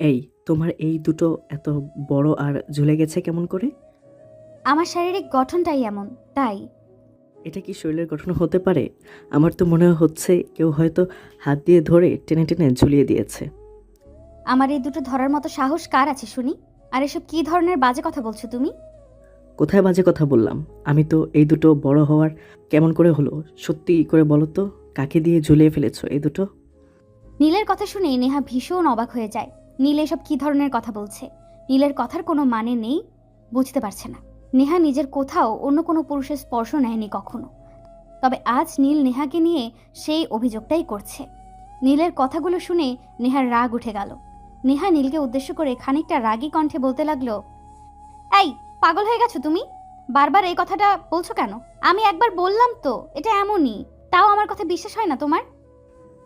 এই তোমার এই দুটো এত বড় আর ঝুলে গেছে কেমন করে? আমার শারীরিক গঠনটাই এমন তাই। এটা কি শরীরের গঠন হতে পারে? আমার তো মনে হচ্ছে কেউ হয়তো হাত দিয়ে ধরে টেনে টেনে ঝুলিয়ে দিয়েছে। আমার এই দুটো ধরার মতো সাহস কার আছে শুনি? আর এসব কি ধরনের বাজে কথা বলছো তুমি? কোথায় বাজে কথা বললাম? আমি তো এই দুটো বড় হওয়ার কেমন করে হলো? সত্যি করে বলো তো কাকে দিয়ে ঝুলিয়ে ফেলেছো এই দুটো? নীলের কথা শুনে নেহা ভীষণ অবাক হয়ে যায়। নীল এসব কী ধরনের কথা বলছে? নীলের কথার কোনো মানে নেই, বুঝতে পারছে না। নেহা নিজের কোথাও অন্য কোনো পুরুষের স্পর্শ নেয়নি কখনো। তবে আজ নীল নেহাকে নিয়ে সেই অভিযোগটাই করছে। নীলের কথাগুলো শুনে নেহার রাগ উঠে গেল। নেহা নীলকে উদ্দেশ্য করে খানিকটা রাগী কণ্ঠে বলতে লাগল, এই, পাগল হয়ে গেছো তুমি? বারবার এই কথাটা বলছো কেন? আমি একবার বললাম তো, এটা এমনই। তাও আমার কথা বিশ্বাস হয় না তোমার?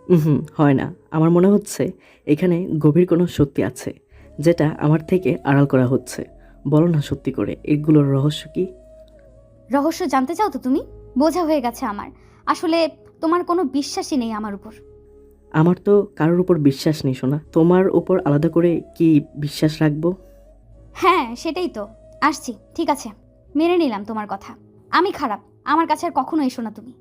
হুম হয় না। আমার মনে হচ্ছে এখানে গভীর কোনো সত্যি আছে যেটা আমার থেকে আড়াল করা হচ্ছে। বলো না সত্যি করে এগুলোর রহস্য কি? রহস্য জানতে চাও তো তুমি? বোঝা হয়ে গেছে আমার। আসলে তোমার কোনো বিশ্বাসই নেই আমার উপর। আমার তো কারোর উপর বিশ্বাস নেই শোনা তোমার উপর আলাদা করে কি বিশ্বাস রাখব? হ্যাঁ সেটাই তো। আসছি ঠিক আছে। মেনে নিলাম তোমার কথা। আমি খারাপ। আমার কাছে আর কখনো এসো না তুমি।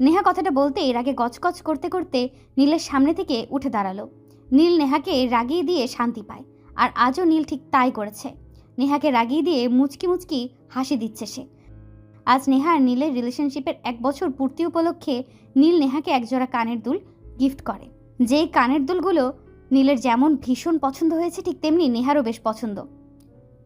নেহা কথাটা বলতে এর আগে গচগচ করতে করতে নীলের সামনে থেকে উঠে দাঁড়াল। নীল নেহাকে রাগিয়ে দিয়ে শান্তি পায়, আর আজও নীল ঠিক তাই করেছে। নেহাকে রাগিয়ে দিয়ে মুচকি মুচকি হাসি দিচ্ছে সে। আজ নেহা আর নীলের রিলেশনশিপের এক বছর পূর্তি উপলক্ষে নীল নেহাকে একজোড়া কানের দুল গিফট করে। যেই কানের দুলগুলো নীলের যেমন ভীষণ পছন্দ হয়েছে, ঠিক তেমনি নেহারও বেশ পছন্দ।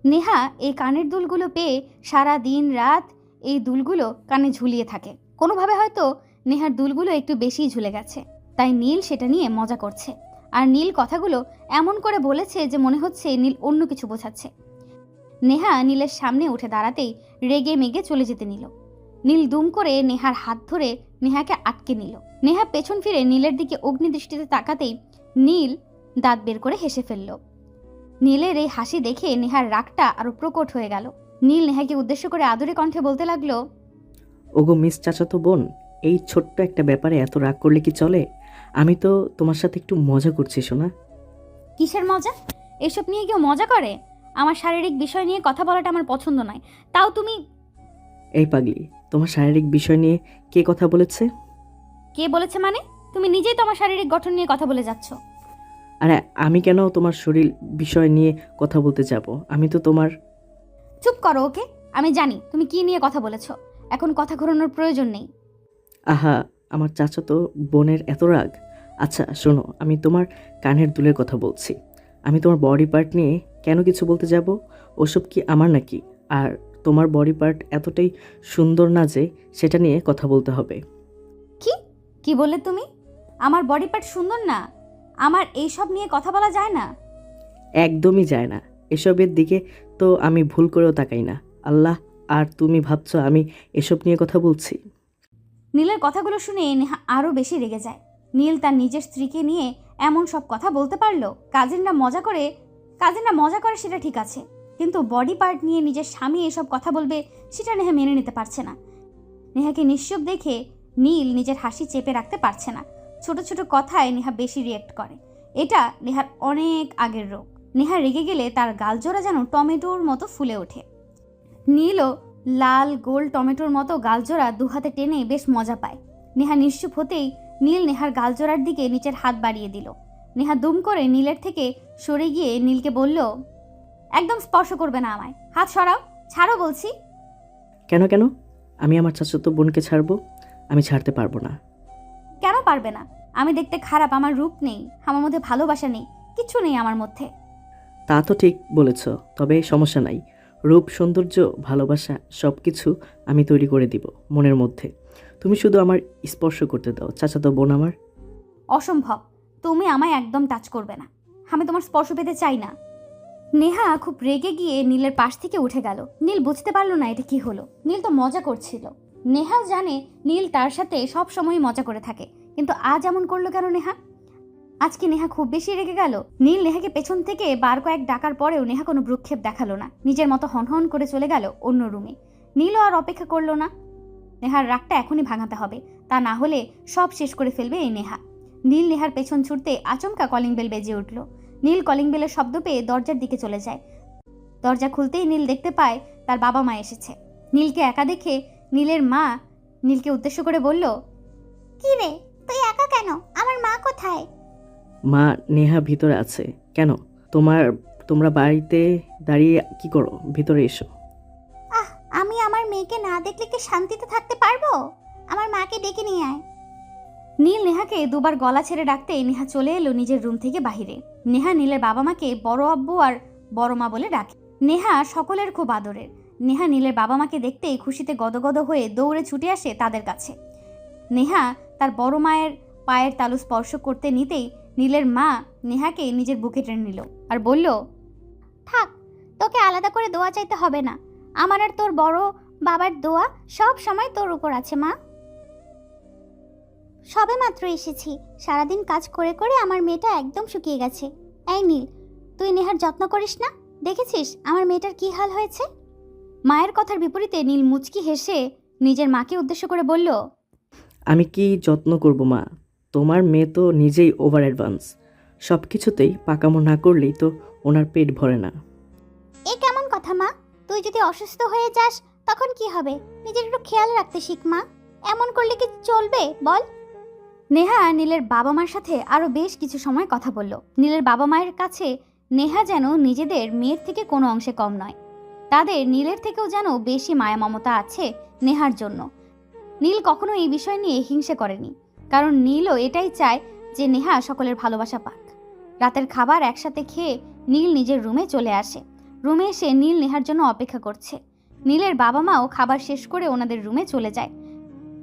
নেহা এই কানের দুলগুলো পেয়ে সারা দিন রাত এই দুলগুলো কানে ঝুলিয়ে থাকে। কোনোভাবে হয়তো নেহার দুলগুলো একটু বেশিই ঝুলে গেছে। তাই নীল সেটা নিয়ে মজা করছে। আর নীল কথাগুলো এমন করে বলেছে যে মনে হচ্ছে নীল অন্য কিছু বোঝাচ্ছে। নেহা নীলের সামনে উঠে দাঁড়াতেই রেগে মেগে চলে যেতে নিল। নীল দুম করে নেহার হাত ধরে নেহাকে আটকে নিল। নেহা পেছন ফিরে নীলের দিকে অগ্নিদৃষ্টিতে তাকাতেই নীল দাঁত বের করে হেসে ফেলল। নীলের এই হাসি দেখে নেহার রাগটা আরও প্রকট হয়ে গেল। নীল নেহাকে উদ্দেশ্য করে আদরে কণ্ঠে বলতে লাগল ওগো মিস চাচাতো বোন এই ছোট্ট একটা ব্যাপারে এত রাগ করলে কি চলে? আমি তো তোমার সাথে একটু মজা করছি শোনা কিসের মজা? এসব নিয়ে কেউ মজা করে? আমার শারীরিক বিষয় নিয়ে কথা বলাটা আমার পছন্দ নয়। তাও তুমি এই পাগলি তোমার শারীরিক বিষয় নিয়ে কে কথা বলেছে? কে বলেছে মানে? তুমি নিজেই তোমার শারীরিক গঠন নিয়ে কথা বলে যাচ্ছ। আরে আমি কেন তোমার শরীর বিষয় নিয়ে কথা বলতে যাব? আমি তো তোমার চুপ করো ওকে? আমি জানি তুমি কি নিয়ে কথা বলেছ। এখন কথা ঘোরানোর প্রয়োজন নেই। আহা আমার চাচা তো বোনের এত রাগ। আচ্ছা শোনো আমি তোমার কানের দুলের কথা বলছি। আমি তোমার বডি পার্ট নিয়ে কেন কিছু বলতে যাব? ওসব কি আমার নাকি? আর তোমার বডি পার্ট এতটাই সুন্দর না যে সেটা নিয়ে কথা বলতে হবে। কি? কি বলে তুমি? আমার বডি পার্ট সুন্দর না? আমার এইসব নিয়ে কথা বলা যায় না? একদমই যায় না। এসবের দিকে তো আমি ভুল করেও তাকাই না। আল্লাহ আর তুমি ভাবছ আমি এসব নিয়ে কথা বলছি? নীলের কথাগুলো শুনে নেহা আরও বেশি রেগে যায়। নীল তার নিজের স্ত্রীকে নিয়ে এমন সব কথা বলতে পারল, কাজিনরা মজা করে, কাজিনরা মজা করে সেটা ঠিক আছে। কিন্তু বডি পার্ট নিয়ে নিজের স্বামী এসব কথা বলবে, সেটা নেহা মেনে নিতে পারছে না। নেহাকে নিশ্চুপ দেখে নীল নিজের হাসি চেপে রাখতে পারছে না। ছোট ছোট কথায় নেহা বেশি রিয়েক্ট করে। এটা নেহার অনেক আগের রোগ। নেহা রেগে গেলে তার গালজোড়া যেন টমেটোর মতো ফুলে ওঠে। নীলও লাল গোল টমেটোর মতো গালজোড়া দুহাতে টেনে বেশ মজা পায়। নেহা নিশ্চুপ হতেই নীল নেহার গালজোড়ার দিকে নিচের হাত বাড়িয়ে দিল। নেহা দুম করে নীলের থেকে সরে গিয়ে নীলকে বলল একদম স্পর্শ করবে না আমায়। হাত সরাও ছাড়ো বলছি। কেন কেন? আমি আমার চাচাতো বোনকে ছাড়বো আমি ছাড়তে পারব না। কেন পারবে না? আমি দেখতে খারাপ আমার রূপ নেই আমার মধ্যে ভালোবাসা নেই কিছু নেই আমার মধ্যে। তা তো ঠিক বলেছ তবে সমস্যা নাই। রূপ, সৌন্দর্য, ভালোবাসা সব কিছু আমি তৈরি করে দিব মনের মধ্যে। তুমি শুধু আমার স্পর্শ করতে দাও, চাচাতো বোন আমার। অসম্ভব। তুমি আমায় একদম টাচ করবে না। আমি তোমার স্পর্শ পেতে চাই না। নেহা খুব রেগে গিয়ে নীলের পাশ থেকে উঠে গেল। নীল বুঝতে পারল না এটা কি হলো। নীল তো মজা করছিল। নেহা জানে নীল তার সাথে সব সময় মজা করে থাকে। কিন্তু আজ এমন করল কেন নেহা? আজকে নেহা খুব বেশি রেগে গেল। নীল নেহাকে পেছন থেকে বার কয়েক ডাকার পরেও নেহা কোনো ভ্রুক্ষেপ দেখাল না। নিজের মতো হনহন করে চলে গেল অন্য রুমে। নীলও আর অপেক্ষা করল না। নেহার রাগটা এখনই ভাঙাতে হবে। তা না হলে সব শেষ করে ফেলবে এই নেহা। নীল নেহার পেছন ছুটতে আচমকা কলিং বেল বেজে উঠল। নীল কলিং বেলের শব্দ পেয়ে দরজার দিকে চলে যায়। দরজা খুলতেই নীল দেখতে পায় তার বাবা মা এসেছে। নীলকে একা দেখে নীলের মা নীলকে উদ্দেশ্য করে বলল, কি রে? তুই একা কেন? আমার মা কোথায়? মা নেহা ভিতরে আছে। কেন? তোমার তোমরা বাড়িতে দাঁড়িয়ে কি করো? ভিতরে এসো। আহ আমি আমার মেয়েকে না দেখলে কি শান্তিতে থাকতে পারব? আমার মাকে ডেকে নিয়ে আয়। নীল নেহাকে দুবার গলা ছেড়ে ডাকতেই নেহা চলে এলো নিজের রুম থেকে বাহিরে। নেহা নীলের বাবা মাকে বড় আব্বু আর বড় মা বলে ডাকে। নেহা সকলের খুব আদরের। নেহা নীলের বাবা মাকে দেখতেই খুশিতে গদগদ হয়ে দৌড়ে ছুটে আসে তাদের কাছে। নেহা তার বড় মায়ের পায়ের তালু স্পর্শ করতে নিতেই নীলের মা নেহাকে নিজের বুকে টেনে নিল আর বলল, থাক, তোকে আলাদা করে দোয়া চাইতে হবে না। আমার আর তোর বড় বাবার দোয়া সব সময় তোর উপর আছে, মা। সবে মাত্র এসেছি। সারাদিন কাজ করে করে আমার মেয়েটা একদম শুকিয়ে গেছে। এই নীল, তুই নেহার যত্ন করিস না? দেখেছিস আমার মেয়েটার কি হাল হয়েছে? মায়ের কথার বিপরীতে নীল মুচকি হেসে নিজের মাকে উদ্দেশ্য করে বলল, আমি কি যত্ন করব, মা? তোমার মেয়ে তো নিজেই ওভার অ্যাডভান্স সব কিছুতেই পাকামো না করলেই তো ওনার পেট ভরে না। এ কেমন কথা, মা? তুই যদি অসুস্থ হয়ে যাস, তখন কি হবে? নিজের একটু খেয়াল রাখতে শিখ, মা। এমন করলে কি চলবে, বল। নেহা নীলের বাবা মার সাথে আরও বেশ কিছু সময় কথা বলল। নীলের বাবা মায়ের কাছে নেহা যেন নিজেদের মেয়ের থেকে কোনো অংশে কম নয়। তাদের নীলের থেকেও যেন বেশি মায়া মমতা আছে নেহার জন্য। নীল কখনো এই বিষয় নিয়ে হিংসে করেনি। কারণ নীলও এটাই চায় যে নেহা সকলের ভালোবাসা পাক। রাতের খাবার একসাথে খেয়ে নীল নিজের রুমে চলে আসে। রুমে এসে নীল নেহার জন্য অপেক্ষা করছে। নীলের বাবা মাও খাবার শেষ করে ওনাদের রুমে চলে যায়।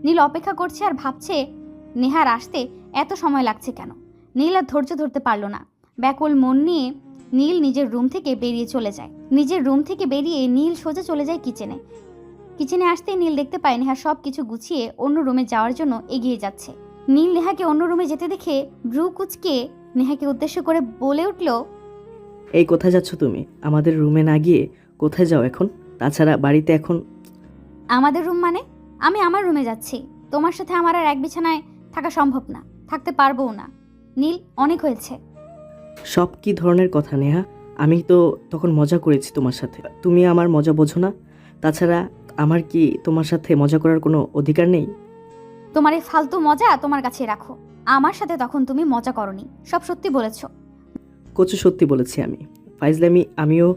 নীল অপেক্ষা করছে আর ভাবছে, নেহার আসতে এত সময় লাগছে কেন? নীল আর ধৈর্য ধরতে পারল না। ব্যাকুল মন নিয়ে নীল নিজের রুম থেকে বেরিয়ে চলে যায়। নিজের রুম থেকে বেরিয়ে নীল সোজা চলে যায় কিচেনে। কিচেনে আসতেই নীল দেখতে পায় নেহা সব কিছু গুছিয়ে অন্য রুমে যাওয়ার জন্য এগিয়ে যাচ্ছে। নীল নেহাকে অন্য রুমে যেতে দেখে ব্রু কুচকে নেহাকে উদ্দেশ্য করে বলে উঠল এই কোথায় যাচ্ছ তুমি? আমাদের রুমে না গিয়ে কোথায় যাও এখন? তাছাড়া বাড়িতে এখন আমাদের রুম মানে? আমি আমার রুমে যাচ্ছি। তোমার সাথে আমার আর এক বিছানায় থাকা সম্ভব না। থাকতে পারবও না নীল অনেক হয়েছে। সব কি ধরনের কথা নেহা? আমি তো তখন মজা করেছি তোমার সাথে। তুমি আমার মজা বোঝো না। তাছাড়া আমার কি তোমার সাথে মজা করার কোনো অধিকার নেই? তোমার এই ফালতু মজা তোমার কাছে রাখো। আমার সাথে তখন তুমি মজা করনি সব সত্যি বলেছ। কচু সত্যি বলেছি আমি। ফাইজলামি আমিও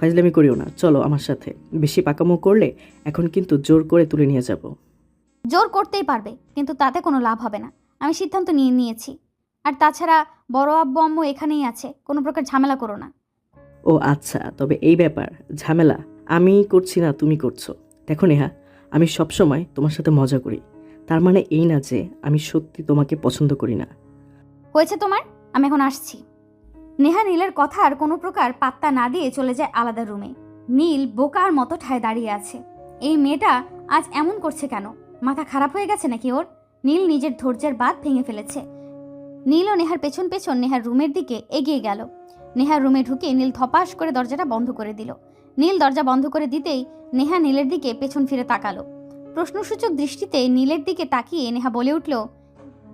ফাইজলামি করিও না চলো আমার সাথে। বেশি পাকামো করলে এখন কিন্তু জোর করে তুলে নিয়ে যাব। জোর করতেই পারবে কিন্তু তাতে কোনো লাভ হবে না। আমি সিদ্ধান্ত নিয়ে নিয়েছি। আর তাছাড়া বড় আব্বু আম্মু এখানেই আছে কোনো প্রকার ঝামেলা করো না। ও আচ্ছা তবে এই ব্যাপার ঝামেলা। আমি করছি না তুমি করছ। দেখো নেহা আমি সবসময় তোমার সাথে মজা করি। তার মানে এই না যে আমি সত্যি তোমাকে পছন্দ করি না। হয়েছে তোমার? আমি এখন আসছি। নেহা নীলের কথা আর কোনো প্রকার পাত্তা না দিয়ে চলে যায় আলাদা রুমে। নীল বোকার মতো ঠায় দাঁড়িয়ে আছে। এই মেয়েটা আজ এমন করছে কেন? মাথা খারাপ হয়ে গেছে নাকি ওর? নীল নিজের ধৈর্যের বাদ ভেঙে ফেলেছে। নীল ও নেহার পেছন পেছন নেহার রুমের দিকে এগিয়ে গেল। নেহার রুমে ঢুকে নীল ধপাস করে দরজাটা বন্ধ করে দিল। নীল দরজা বন্ধ করে দিতেই নেহা নীলের দিকে পেছন ফিরে তাকালো। প্রশ্নসূচক দৃষ্টিতে নীলের দিকে তাকিয়ে নেহা বলে উঠল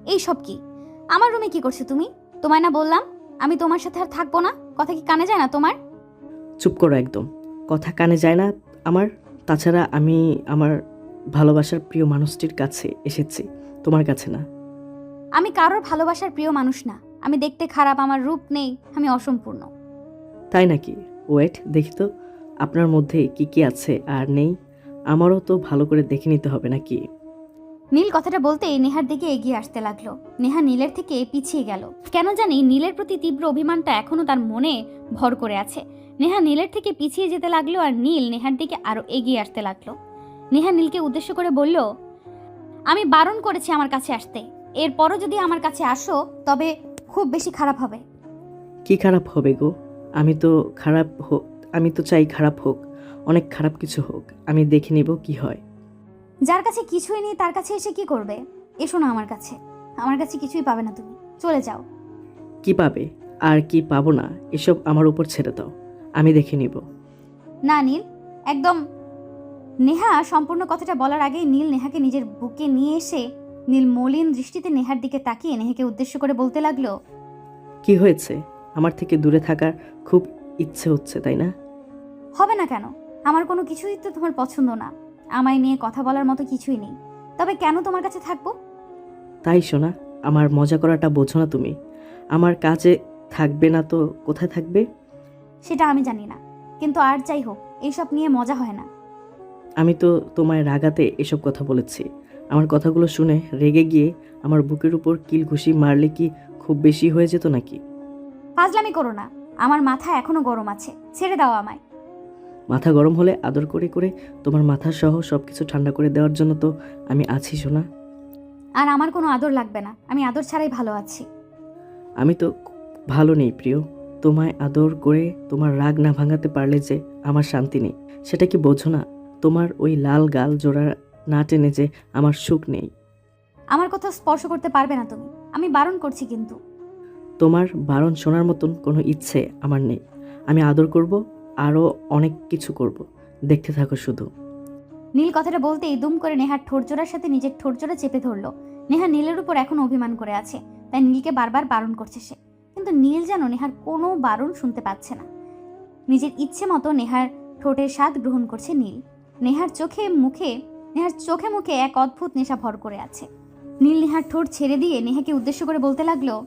এই সব কি? আমার রুমে কি করছ তুমি? তোমায় না বললাম? আমি তোমার সাথে আর থাকব না? কথা কি কানে যায় না তোমার? চুপ করো একদম। কথা কানে যায় না আমার। তাছাড়া আমি আমার ভালোবাসার প্রিয় মানুষটির কাছে এসেছি তোমার কাছে না। আমি কারোর ভালোবাসার প্রিয় মানুষ না। আমি দেখতে খারাপ আমার রূপ নেই আমি অসম্পূর্ণ। তাই নাকি? ওয়েট দেখি তো। আপনার মধ্যে কি কি আছে আর নেই? আমারও তো ভালো করে দেখে নিতে হবে নাকি? নীল কথাটা বলতেই নেহার দিকে এগিয়ে আসতে লাগল। নেহা নীলের থেকে পিছিয়ে গেল। কেন জানি নীলের প্রতি তীব্র অভিমানটা এখনও তার মনে ভর করে আছে। নেহা নীলের থেকে পিছিয়ে যেতে লাগল আর নীল নেহার দিকে আরও এগিয়ে আসতে লাগল। নেহা নীলকে উদ্দেশ্য করে বলল আমি বারণ করেছি আমার কাছে আসতে। এরপরও যদি আমার কাছে আসো তবে খুব বেশি খারাপ হবে। কি খারাপ হবে গো? আমি তো খারাপ হোক আমি তো চাই খারাপ হোক। অনেক খারাপ কিছু হোক আমি দেখে নেব কি হয়। যার কাছে কিছুই নেই তার কাছে এসে কি করবে? এসো না আমার কাছে। আমার কাছে কিছুই পাবে না তুমি। চলে যাও। কি পাবে? আর কি পাবো না? এসব আমার উপর ছেড়ে দাও। আমি দেখে নিব। না নীল। একদম নেহা সম্পূর্ণ কথাটা বলার আগেই নীল নেহাকে নিজের বুকে নিয়ে এসে নীল মলিন দৃষ্টিতে নেহার দিকে তাকিয়ে নেহাকে উদ্দেশ্য করে বলতে লাগল কি হয়েছে? আমার থেকে দূরে থাকার খুব ইচ্ছে হচ্ছে তাই না? হবে না কেন? আমার কোনো কিছুই তো তোমার পছন্দ না। আমায় নিয়ে কথা বলার মতো কিছুই নেই। তবে কেন তোমার কাছে থাকব? তাই শোনা আমার মজা করাটা বোঝো না তুমি। আমার কাজে থাকবে না তো কোথায় থাকবে? সেটা আমি জানি না। কিন্তু আর যাই হোক এইসব নিয়ে মজা হয় না। আমি তো তোমায় রাগাতে এসব কথা বলেছি। আমার কথাগুলো শুনে রেগে গিয়ে আমার বুকের উপর কিল ঘুষি মারলে কি খুব বেশি হয়ে যেত নাকি? ফাজলামি করো না। আমার মাথা এখনও গরম আছে। ছেড়ে দাও আমায়। মাথা গরম হলে আদর করে করে তোমার মাথা সহ সব কিছু ঠান্ডা করে দেওয়ার জন্য তো আমি আছি শোনা আর আমার কোনো আদর লাগবে না। আমি আদর ছাড়াই ভালো আছি। আমি তো ভালো নেই প্রিয়। তোমায় আদর করে তোমার রাগ না ভাঙাতে পারলে যে আমার শান্তি নেই সেটা কি বোঝো না? তোমার ওই লাল গাল জোড়া না টেনে যে আমার সুখ নেই। আমার কথা স্পর্শ করতে পারবে না তুমি। আমি বারণ করছি কিন্তু। তোমার বারণ শোনার মতন কোনো ইচ্ছে আমার নেই। আমি আদর করব আরও অনেক কিছু করব। দেখতে থাকো শুধু। নীল কথাটা বলতেই দুম করে নেহার ঠোরজোড়ার সাথে নিজের ঠোরজোড়া চেপে ধরলো। নেহা নীলের উপর এখন অভিমান করে আছে, তাই নীলকে বারবার বারণ করছে সে। কিন্তু নীল যেন নেহার কোনো বারণ শুনতে পাচ্ছে না। নিজের ইচ্ছে মতো নেহার ঠোঁটের স্বাদ গ্রহণ করছে নীল। নেহার চোখে মুখে, নেহার চোখে মুখে এক অদ্ভুত নেশা ভর করে আছে। নীল নেহার ঠোঁট ছেড়ে দিয়ে নেহাকে উদ্দেশ্য করে বলতে লাগল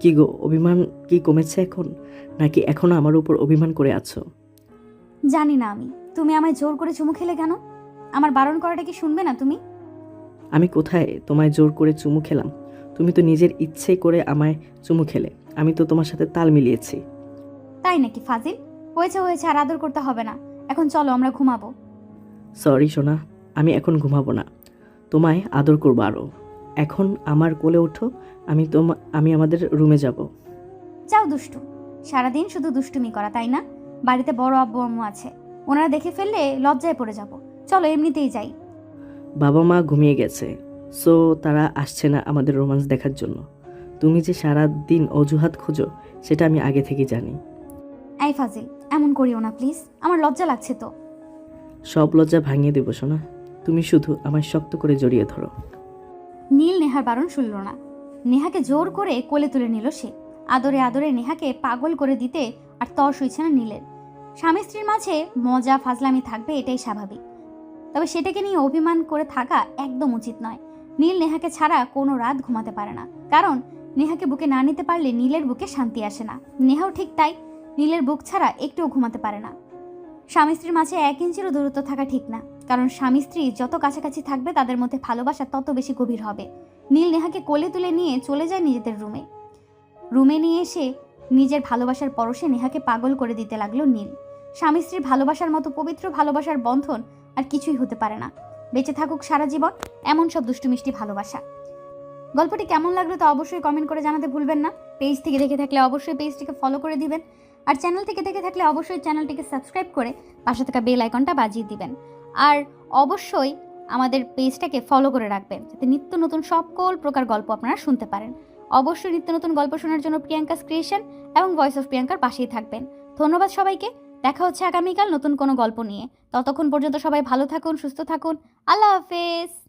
কি গো অভিমান কি কমেছে এখন? নাকি এখনও আমার উপর অভিমান করে আছো? জানি না আমি। তুমি আমায় জোর করে চুমু খেলে কেন? আমার বারণ করাটা কি শুনবে না তুমি? আমি কোথায় তোমায় জোর করে চুমু খেলাম? তুমি তো নিজের ইচ্ছে করে আমায় চুমু খেলে। আমি তো তোমার সাথে তাল মিলিয়েছি। তাই নাকি ফাজিল? হয়েছে হয়েছে আর আদর করতে হবে না। এখন চলো আমরা ঘুমাবো। সরি সোনা আমি এখন ঘুমাবো না। তোমায় আদর করব আরও এখন আমার কোলে ওঠো আমি তোমা আমি আমাদের রুমে যাব। যাও দুষ্টু সারাদিন শুধু দুষ্টুমি করা তাই না? বাড়িতে বড় আব্বু আম্মু আছে ওনারা দেখে ফেললে লজ্জায় পড়ে যাব। চলো এমনিতেই যাই। বাবা মা ঘুমিয়ে গেছে সো তারা আসছে না আমাদের রোমান্স দেখার জন্য। তুমি যে সারা দিন অজুহাত খোঁজো সেটা আমি আগে থেকে জানি। এই ফাজিল এমন করিও না প্লিজ। আমার লজ্জা লাগছে তো। সব লজ্জা ভাঙিয়ে দেবো সোনা। তুমি শুধু আমায় শক্ত করে জড়িয়ে ধরো। নীল নেহার বারণ শুনল না। নেহাকে জোর করে কোলে তুলে নিল সে। আদরে আদরে নেহাকে পাগল করে দিতে আর তর সইছে না নীলের। স্বামী স্ত্রীর মাঝে মজা, ফাজলামি থাকবে, এটাই স্বাভাবিক। তবে সেটাকে নিয়ে অভিমান করে থাকা একদম উচিত নয়। নীল নেহাকে ছাড়া কোনো রাত ঘুমাতে পারে না। কারণ নেহাকে বুকে না নিতে পারলে নীলের বুকে শান্তি আসে না। নেহাও ঠিক তাই। নীলের বুক ছাড়া একটুও ঘুমাতে পারে না। স্বামী স্ত্রীর মাঝে এক ইঞ্চিরও দূরত্ব থাকা ঠিক না। কারণ স্বামী স্ত্রী যত কাছাকাছি থাকবে তাদের মধ্যে ভালোবাসা তত বেশি গভীর হবে। নীল নেহাকে কোলে তুলে নিয়ে চলে যায় নিজেদের রুমে। রুমে নিয়ে এসে নিজের ভালোবাসার পরশে নেহাকে পাগল করে দিতে লাগল নীল। স্বামী স্ত্রীর ভালোবাসার মতো পবিত্র ভালোবাসার বন্ধন আর কিছুই হতে পারে না। বেঁচে থাকুক সারা জীবন, এমন সব দুষ্টু মিষ্টি ভালোবাসা। গল্পটি কেমন লাগল তা অবশ্যই কমেন্ট করে জানাতে ভুলবেন না। পেজ থেকে দেখে থাকলে অবশ্যই পেজটিকে ফলো করে দিবেন। আর চ্যানেল থেকে দেখে থাকলে অবশ্যই চ্যানেলটিকে সাবস্ক্রাইব করে পাশে থাকা বেল আইকনটা বাজিয়ে দিবেন। আর অবশ্যই আমাদের পেজটাকে ফলো করে রাখবেন, যাতে নিত্য নতুন সকল প্রকার গল্প আপনারা শুনতে পারেন। অবশ্যই নিত্য নতুন গল্প শোনার জন্য প্রিয়াঙ্কা ক্রিয়েশন এবং ভয়েস অফ প্রিয়াঙ্কার পাশেই থাকবেন। ধন্যবাদ সবাইকে, দেখা হচ্ছে আগামীকাল নতুন কোনো গল্প নিয়ে। ততক্ষণ পর্যন্ত সবাই ভালো থাকুন, সুস্থ থাকুন। আল্লাহ হাফেজ।